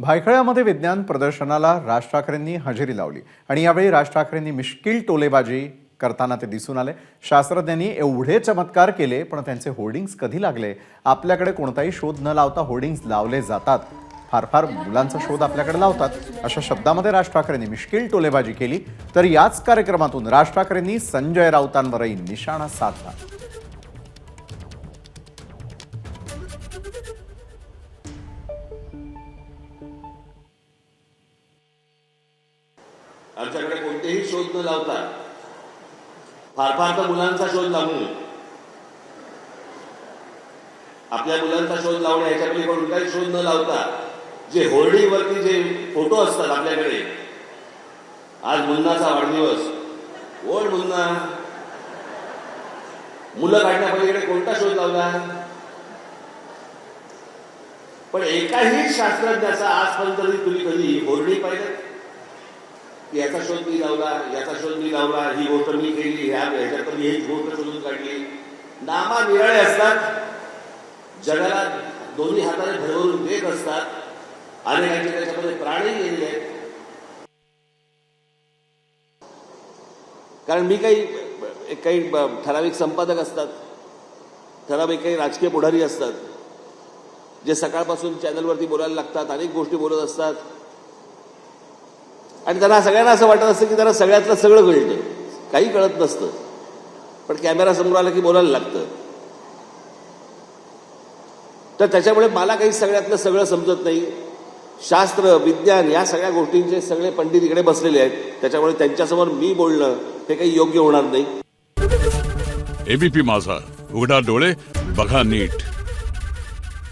भायखळ्यामध्ये विज्ञान प्रदर्शनाला राज ठाकरेंनी हजेरी लावली. आणि यावेळी राज ठाकरेंनी मिश्किल टोलेबाजी करताना ते दिसून आले. शास्त्रज्ञांनी एवढे चमत्कार केले पण त्यांचे होर्डिंग्स कधी लागले? आपल्याकडे कोणताही शोध न लावता होर्डिंग्स लावले जातात. फार फार मुलांचा शोध आपल्याकडे लावतात. अशा शब्दामध्ये राज ठाकरेंनी मिश्किल टोलेबाजी केली. तर याच कार्यक्रमातून राज ठाकरेंनी संजय राऊतांवरही निशाणा साधला. आमच्याकडे कोणतेही शोध न लावता फार फार तर मुलांचा शोध लावू. आपल्या मुलांचा शोध लावणे याच्याकडे कोणताही शोध न लावता जे होर्डीवरती जे फोटो असतात आपल्याकडे आज मुन्नाचा वाढदिवस. कोण मुन्ना? मुलं काढण्यापलीकडे कोणता शोध लावला? पण एकाही शास्त्रज्ञाचा आजपर्यंत तरी तुम्ही कधी होर्डी पाहिजे याचा शोध मी लावला याचा शोध मी लावला ही गोष्ट मी केली ह्या ह्याच्यात मी ही गोष्ट शोधून काढली. नामा निराळे असतात जगाला दोन्ही हाताने भरवून देत असतात अनेकांचे त्याच्यामध्ये प्राणी गेलेले आहेत. कारण मी काही काही ठराविक संपादक असतात ठराविक काही राजकीय पुढारी असतात जे सकाळपासून चॅनलवरती बोलायला लागतात अनेक गोष्टी बोलत असतात आणि त्यांना सगळ्यांना असं वाटत असतं की त्यांना सगळ्यातलं सगळं कळते काही कळत नसतं. पण कॅमेरा समोर आला की बोलायला लागतं. तर त्याच्यामुळे मला काही सगळ्यातलं सगळं समजत नाही. शास्त्र विज्ञान या सगळ्या गोष्टींचे सगळे पंडित इकडे बसलेले आहेत. त्याच्यामुळे त्यांच्यासमोर मी बोलणं हे काही योग्य होणार नाही. एबीपी माझा. उघडा डोळे बघा नीट.